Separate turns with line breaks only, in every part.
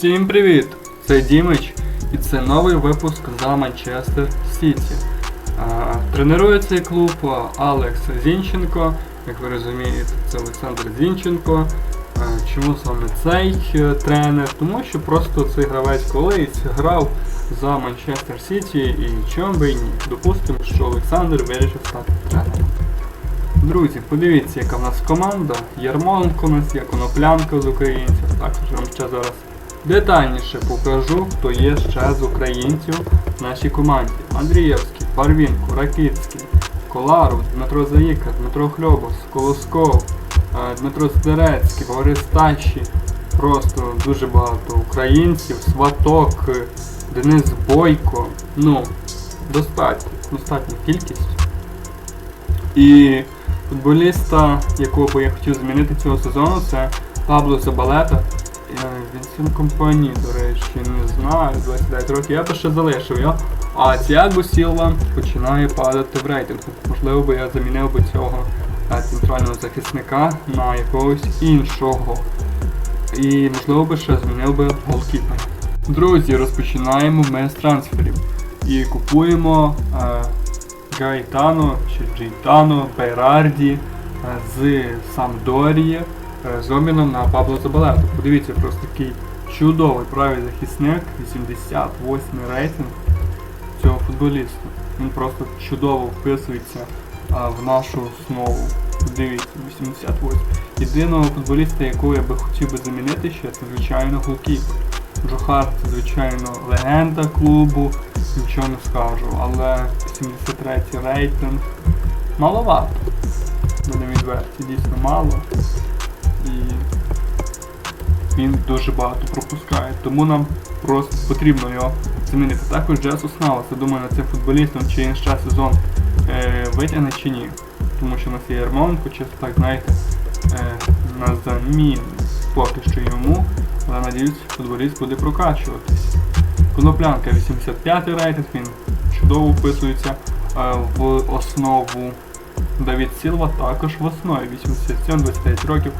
Всім привіт! Це Дімич і це новий випуск за Манчестер Сіті. Тренує цей клуб Алекс Зінченко. Як ви розумієте, це Олександр Зінченко. Чому саме цей е, тренер? Тому що просто цей гравець колись грав за Манчестер Сіті і чому би і ні. Допустимо, що Олександр вирішив стати тренером. Друзі, подивіться, яка в нас команда. Ярмоленко у нас є, коноплянка з українців. Також я вам ще зараз детальніше покажу, хто є ще з українців в нашій команді. Андрієвський, Барвінко, Ракицький, Коларов, Дмитро Заїка, Дмитро Хльобос, Колосков, е, Дмитро Здерецький, Борис Тащі. Просто дуже багато українців, Сваток, е, Денис Бойко. Ну, достатньо, достатня кількість. І футболіста, якого я хотів змінити цього сезону, це Пабло Забалета. Він син компанії, до речі, не знаю, 29 років. Я би ще залишив його. А Тіаго Сілва починає падати в рейтингу. Можливо би я замінив би цього е, центрального захисника на якогось іншого. І можливо би ще змінив би голкіпера. Друзі, розпочинаємо ми з трансферів. І купуємо е, Гайтано чи Джейтано Берарді е, з Самдорії з обміном на Пабло Забалету. Подивіться, просто такий чудовий правий захисник, 88 рейтинг цього футболіста. Він просто чудово вписується а, в нашу основу. Дивіться, 88. Єдиного футболіста, якого я би хотів би замінити ще, це звичайно голкіпер. Джохар це звичайно легенда клубу, нічого не скажу, але 73 рейтинг маловато. Будемо відверті, дійсно мало. І він дуже багато пропускає. Тому нам просто потрібно його замінити. Також Джесус Навас, я думаю, над цим футболістом, чи він ще сезон е, витягне чи ні. Тому що у нас є Ярмоленко, чисто так, знаєте, е, на замін поки що йому. Але надіюсь, футболіст буде прокачуватись. Коноплянка 85 рейтинг, він чудово вписується е, в основу. Давід Сілва також в основі 87 25 років.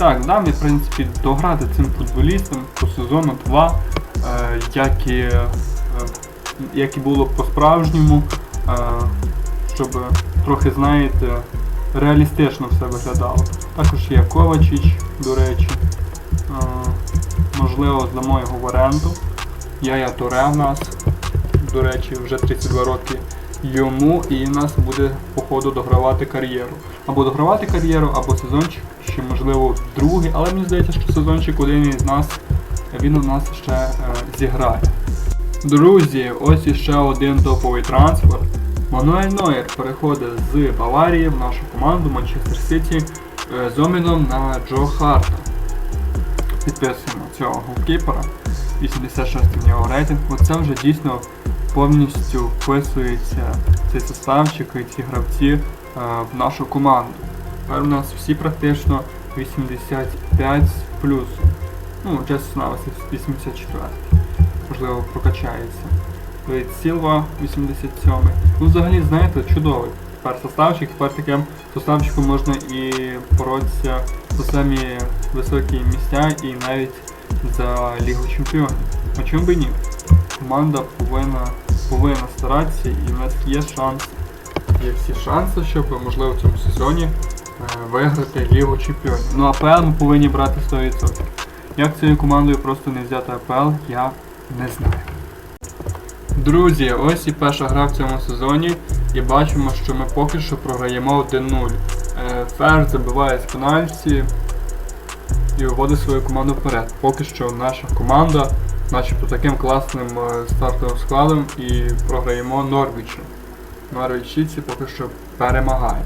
Так, дам я в принципі дограти цим футболістам по сезону 2, е, як, і, е, як і було по-справжньому, е, щоб трохи, знаєте, реалістично все виглядало. Також є Ковачич, до речі. Можливо, здамо його в оренду. Яя Торе в нас, до речі, вже 32 роки йому і нас буде походу догравати кар'єру. Або догравати кар'єру, або сезончик, ще можливо другий, але мені здається, що сезончик один із нас, він у нас ще е, зіграє. Друзі, ось іще один топовий трансфер. Мануель Нойер переходить з Баварії в нашу команду Манчестер Сіті е, з обміном на Джо Харта. Підписуємо цього голкіпера. 86 в нього рейтинг. Оце вже дійсно повністю вписується цей составчик і ці гравці е, в нашу команду. Тепер у нас всі практично 85 з плюсом. Ну, чесно навіть 84. Можливо, прокачається. Сілва 87. Ну, взагалі, знаєте, чудовий. Тепер составчик, тепер таким составчиком можна і боротися за самі високі місця і навіть за Лігу Чемпіонів. А чому би ні? Команда повинна, повинна старатися і в нас є шанс. Є всі шанси, щоб можливо в цьому сезоні е, виграти Лігу Чемпіонів. Ну АПЛ ми повинні брати 100%. Як цією командою просто не взяти АПЛ, я не знаю. Друзі, ось і перша гра в цьому сезоні. І бачимо, що ми поки що програємо 1-0. Е, Фер забиває з пенальті і виводить свою команду вперед. Поки що наша команда, начебто таким класним е, стартовим складом і програємо Норвічу. Норвіч Сіті поки що перемагає.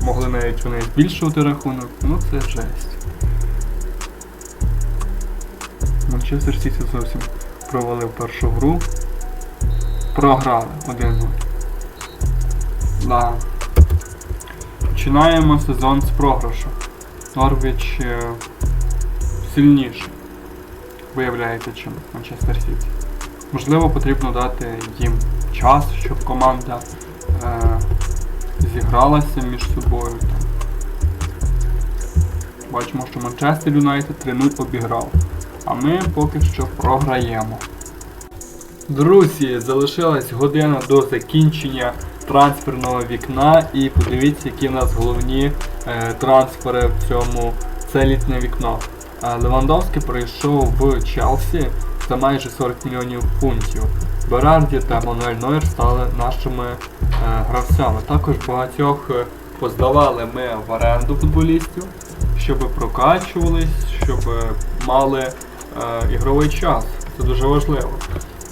Могли навіть вони збільшувати рахунок, ну це жесть. Манчестер Сіті зовсім провалив першу гру. Програли 1-0. Да. Починаємо сезон з програшу. Норвіч е, сильніший, виявляється, чим Манчестер Сіті. Можливо, потрібно дати їм час, щоб команда е, зігралася між собою. Бачимо, що Манчестер Юнайтед 3-0 обіграв. А ми поки що програємо. Друзі, залишилась година до закінчення трансферного вікна і подивіться, які в нас головні е, трансфери в цьому це літнє вікно. Е, Левандовський прийшов в Челсі за майже 40 мільйонів фунтів. Берарді та Мануель Нойер стали нашими е, гравцями. Також багатьох поздавали ми в оренду футболістів, щоб прокачувались, щоб мали ігровий час. Це дуже важливо.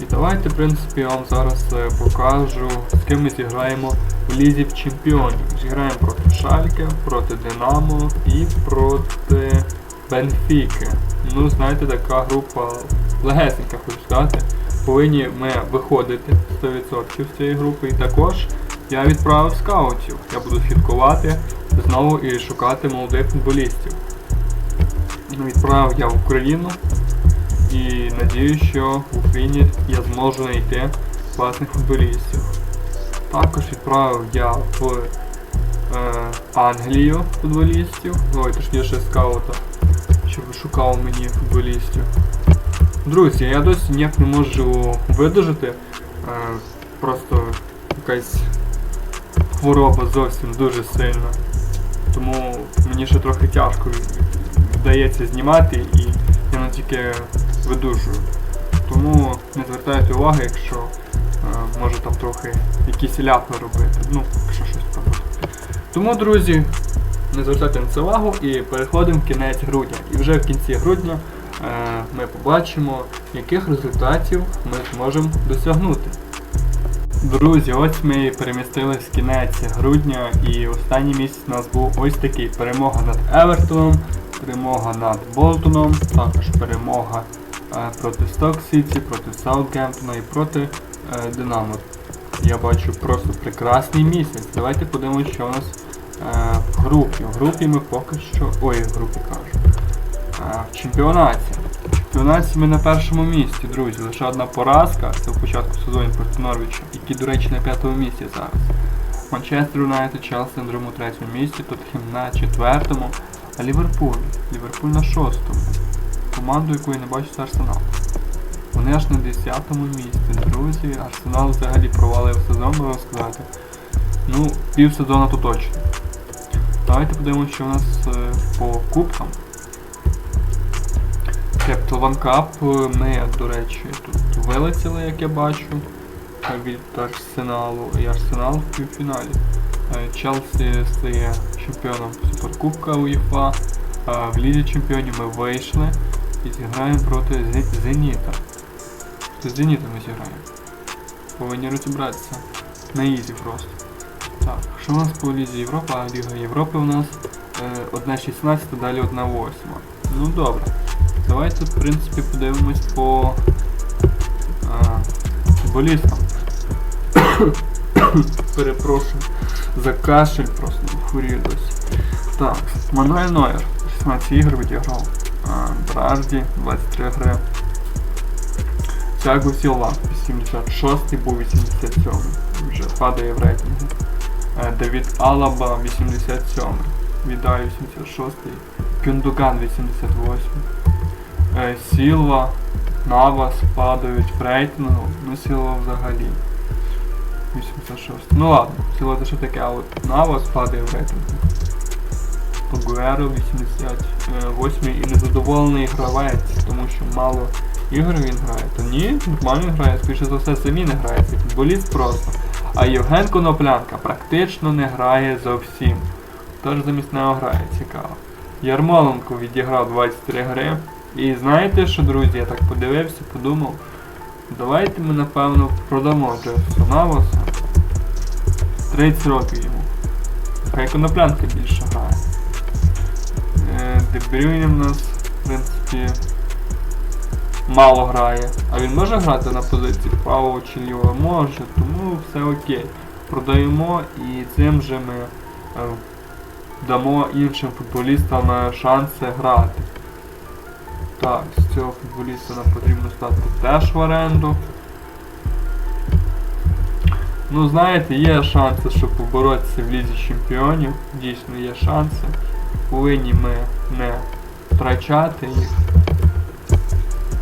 І давайте, в принципі, я вам зараз е, покажу, з ким ми зіграємо в Лізі Чемпіонів. Зіграємо проти Шальке, проти Динамо і проти Бенфіки. Ну, знаєте, така група легесенька, хочу сказати. Повинні ми виходити 100% з цієї групи. І також я відправив скаутів. Я буду слідкувати знову і шукати молодих футболістів. Ну, Відправив я в Україну і надію, що в Україні я зможу знайти класних футболістів. Також відправив я в е, Англію футболістів, ой, точніше скаута, щоб шукав мені футболістів. Друзі, я досі ніяк не можу видужити. Е, просто якась хвороба зовсім дуже сильна. Тому мені ще трохи тяжко вдається знімати і я не тільки видужую. Тому не звертайте уваги, якщо е, може там трохи якісь ляпи робити. Ну, якщо щось пробувати. Тому, друзі, не звертайте на це увагу і переходимо в кінець грудня. І вже в кінці грудня е, ми побачимо, яких результатів ми зможемо досягнути. Друзі, ось ми перемістились в кінець грудня і останній місяць у нас був ось такий перемога над Евертоном, перемога над Болтоном, також перемога проти Сток Сіті, проти Саутгемптона і проти е, Динамо. Я бачу просто прекрасний місяць. Давайте подивимося, що у нас е, в групі. В групі ми поки що. Ой, в групі кажу. Е, в чемпіонаті. В чемпіонаті ми на першому місці, друзі. Лише одна поразка. Це в початку сезону проти Норвіча, які, до речі, на п'ятому місці зараз. Манчестер Юнайтед, Челсі на другому третьому місці, Тоттенхем на четвертому, а Ліверпуль. Ліверпуль на шостому. Команду, яку я не це Арсенал. Вони аж на 10-му місці, друзі. Арсенал взагалі провалив сезон, можна сказати. Ну, пів сезону то точно. Давайте подивимося, що у нас е, по кубкам. Capital One Cup е, ми, до речі, тут вилетіли, як я бачу, від Арсеналу і Арсенал в півфіналі. Е, Челсі стає чемпіоном Суперкубка УЄФА. В Лізі Чемпіонів ми вийшли і зіграємо проти Зеніта. З Зенітом ми зіграємо. Повинні розібратися. На ізі просто. Так, що у нас по Лізі Європи? А Ліга Європи у нас е, 1.16, далі 1.8. Ну добре. Давайте, в принципі, подивимось по футболістам. Перепрошую за кашель просто досі. Так, Мануель Нойер, 16 ігор відіграв. Бражді, 23 гри. Тяго Сілва, 86 був 87 вже падає в рейтингу. Е, Давід Алаба, 87 Відай 86 Кюндуган 88 Е, Сілва, Навас падають в рейтингу, ну Сілва взагалі. 86. Ну ладно, Сілва це що таке, а от Навас падає в рейтингу. Погуеро 88 і незадоволений гравець, тому що мало ігор він грає. Та ні, нормально грає, скоріше за все самі не грає, це футболіст просто. А Євген Коноплянка практично не грає зовсім. Тож замість нього грає, цікаво. Ярмоленко відіграв 23 гри. І знаєте що, друзі, я так подивився, подумав. Давайте ми напевно продамо Джефса Навоса. 30 років йому. Хай коноплянка більше грає. Е, Дебрюйне в нас, в принципі, мало грає. А він може грати на позиції правого чи лівого? Може, тому все окей. Продаємо і цим же ми е, дамо іншим футболістам е, шанси грати. Так, з цього футболіста нам потрібно стати теж в оренду. Ну, знаєте, є шанси, щоб поборотися в Лізі Чемпіонів. Дійсно є шанси. Повинні ми не втрачати їх,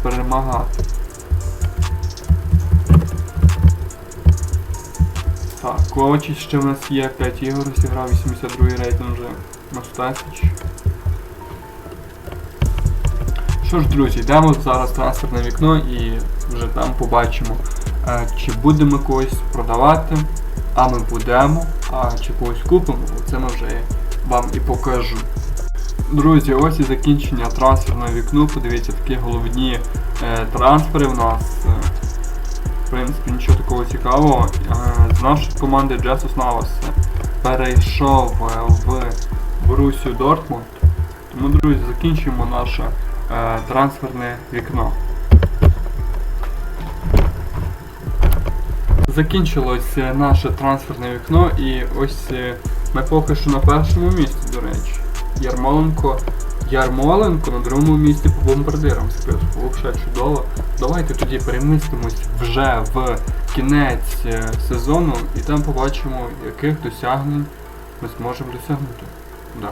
перемагати. Так, Ковачич ще в нас є 5 ігор, зіграв 82 рейтинг вже Мостасіч. Що ж, друзі, йдемо зараз трансферне вікно і вже там побачимо, е, чи будемо когось продавати, а ми будемо, а чи когось купимо, це ми вже вам і покажу. Друзі, ось і закінчення трансферного вікна. Подивіться, такі головні е, трансфери в нас. Е, в принципі, нічого такого цікавого. Е, з нашої команди Джесус Навас перейшов е, в Борусію Дортмунд. Тому, друзі, закінчуємо наше е, трансферне вікно. Закінчилось е, наше трансферне вікно і ось ми поки що на першому місці, до речі. Ярмоленко. Ярмоленко на другому місці по бомбардирам списку. Взагалі чудово. Давайте тоді перемістимось вже в кінець е, сезону і там побачимо, яких досягнень ми зможемо досягнути. Да.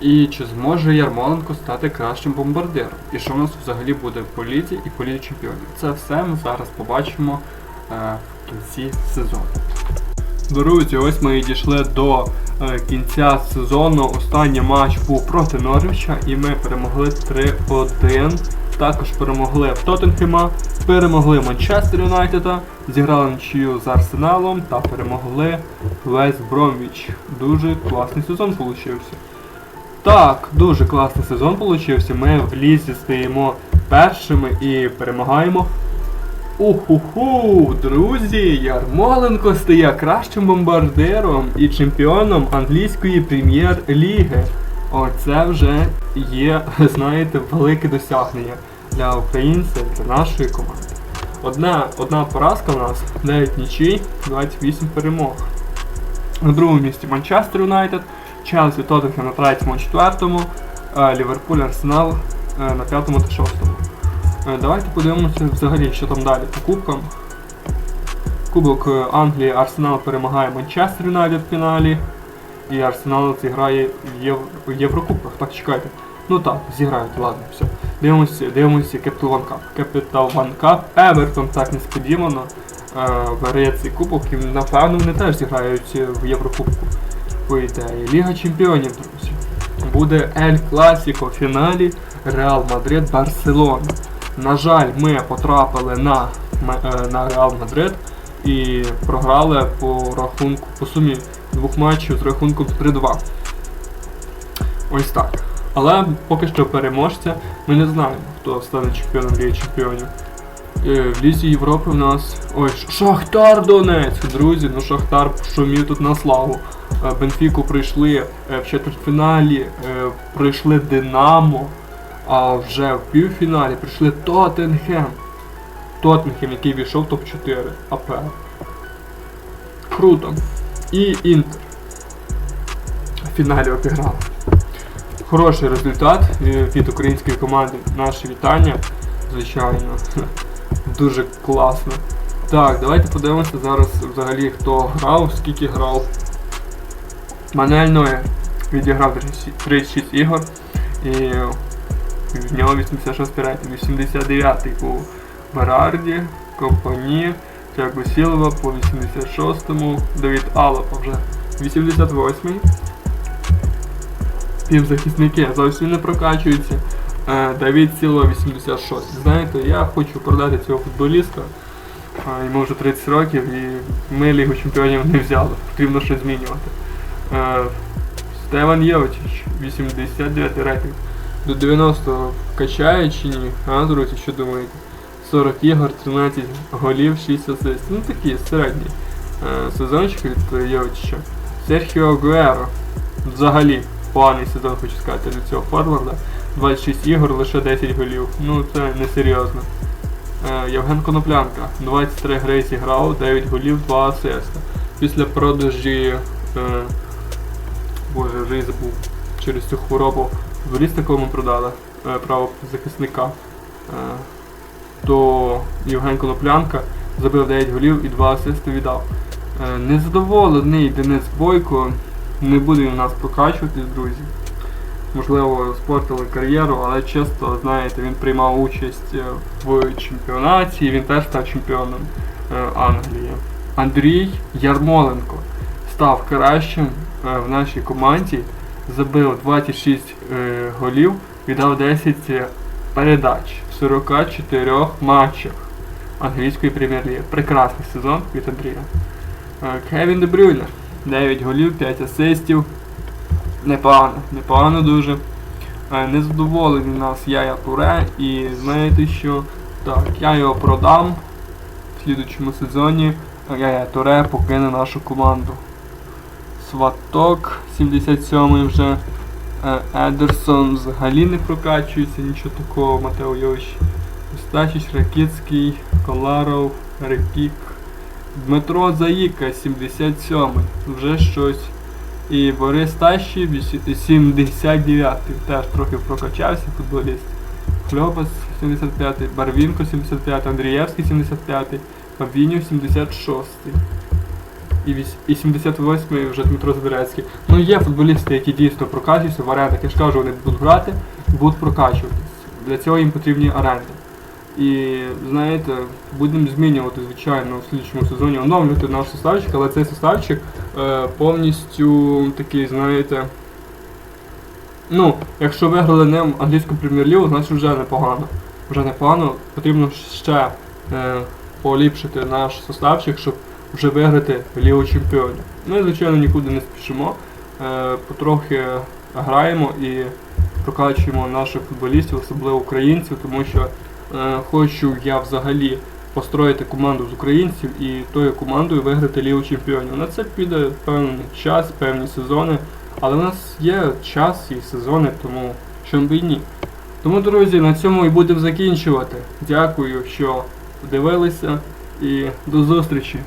І чи зможе Ярмоленко стати кращим бомбардиром? І що в нас взагалі буде по лізі і по лізі чемпіонів? Це все ми зараз побачимо е, в кінці сезону. Друзі, ось ми і дійшли до е, кінця сезону. Останній матч був проти Норвіча і ми перемогли 3-1. Також перемогли Тоттенхема, перемогли Манчестер Юнайтеда, зіграли нічию з Арсеналом та перемогли Вест Бромвіч. Дуже класний сезон получився. Так, дуже класний сезон получився. Ми в лізі стаємо першими і перемагаємо. Уху-ху, друзі, Ярмоленко стає кращим бомбардиром і чемпіоном англійської прем'єр-ліги. Оце вже є, знаєте, велике досягнення для українців, для нашої команди. Одна, одна поразка у нас, 9 нічий, 28 перемог. На другому місці Манчестер Юнайтед, Челсі Тоттенхем на третьому, четвертому, е, Ліверпуль Арсенал е, на п'ятому та шостому. Е, Давайте подивимося взагалі, що там далі по кубкам. Кубок е, Англії Арсенал перемагає Манчестер Юнайтед в фіналі. І Арсенал зіграє в, Єв... в Єврокубках. Так, чекайте. Ну так, зіграють, ладно, все. Дивимося, дивимося Capital One Cup. Capital One Cup. Евертон так несподівано е, бере цей кубок і напевно вони теж зіграють в Єврокубку. По ідеї. Ліга Чемпіонів, друзі. Буде Ель Класіко в фіналі Реал Мадрид Барселона. На жаль, ми потрапили на, е, на Реал Мадрид і програли по рахунку по сумі двох матчів з рахунком 3-2. Ось так. Але поки що переможця ми не знаємо, хто стане чемпіоном Ліги Чемпіонів. Е, В Лізі Європи в нас. Ой, Шахтар Донецьк, друзі, ну Шахтар шумів тут на славу. Е, Бенфіку прийшли в четвертьфіналі, прийшли Динамо, а вже в півфіналі прийшли Тоттенхем. Тоттенхем, який війшов в топ-4 АПЛ. Круто. І Інтер. В фіналі обіграли. Хороший результат від української команди. Наші вітання, звичайно. Дуже класно. Так, давайте подивимося зараз взагалі хто грав, скільки грав. Мануель Нойер відіграв 36 ігор і в нього 86 рейтинг, 89-й був Берарді, Компані, Тяго Сілова по 86-му, Давід Алапа вже 88-й. Півзахисники зовсім не прокачуються. Е, Давід Сілова 86. Знаєте, я хочу продати цього футболіста. Йому вже 30 років і ми Лігу Чемпіонів не взяли. Потрібно щось змінювати. Е, Стеван Євчич, 89 рейтинг. До 90 качає чи ні? А, друзі, що думаєте? 40 ігор, 13 голів, 6 асист. Ну такі середні е, сезончик від Йовича. Серхіо Агуеро. Взагалі поганий сезон, хочу сказати, для цього форварда. 26 ігор, лише 10 голів. Ну це несерйозно. Е, Євген Коноплянка. 23 гри зіграв, 9 голів, 2 асиста. Після продажі. Е, Боже, вже й забув через цю хворобу. Кого ми продали, е, правозахисника. Е, то Євген Коноплянка забив 9 голів і 2 асисти віддав. Е, Незадоволений Денис Бойко, не буде у нас прокачуватись, друзі. можливо, спортили кар'єру, але чисто, знаєте, він приймав участь в чемпіонаті, він теж став чемпіоном Англії. Андрій Ярмоленко став кращим в нашій команді, забив 26 е, голів, віддав 10 передач в 44 матчах англійської прем'єр-ліги. Прекрасний сезон від Андрія. Е, Кевін Де Брюйне. 9 голів, 5 асистів. Непогано, непогано дуже. Е, Незадоволений нас Яя Туре і знаєте що? Так, я його продам в слідучому сезоні. Яя Туре покине нашу команду. Сваток 77 вже. Е, Едерсон взагалі не прокачується, нічого такого, Матео Йович. Остачич, Ракицький, Коларов, Рекік. Дмитро Заїка, 77 вже щось. І Борис Тащі, 79 теж трохи прокачався футболіст. Хльопас 75, Барвінко 75, Андрієвський 75, Фабіньо 76. І, і 78 вже Дмитро Задерецький. Ну є футболісти, які дійсно прокачуються в арендах. Я ж кажу, вони будуть грати, будуть прокачуватись. Для цього їм потрібні оренди. І знаєте, будемо змінювати, звичайно, в слідчому сезоні, оновлювати наш составчик, але цей составчик е, повністю такий, знаєте. Ну, якщо виграли ним англійську прем'єр-лігу, значить вже непогано. Вже непогано. Потрібно ще е, поліпшити наш составчик, щоб вже виграти Лігу Чемпіонів. Ми, звичайно, нікуди не спішимо. Е, потрохи граємо і прокачуємо наших футболістів, особливо українців, тому що е, хочу я взагалі построїти команду з українців і тою командою виграти Лігу Чемпіонів. На це піде певний час, певні сезони. Але в нас є час і сезони, тому чому б і ні. Тому, друзі, на цьому і будемо закінчувати. Дякую, що дивилися і до зустрічі!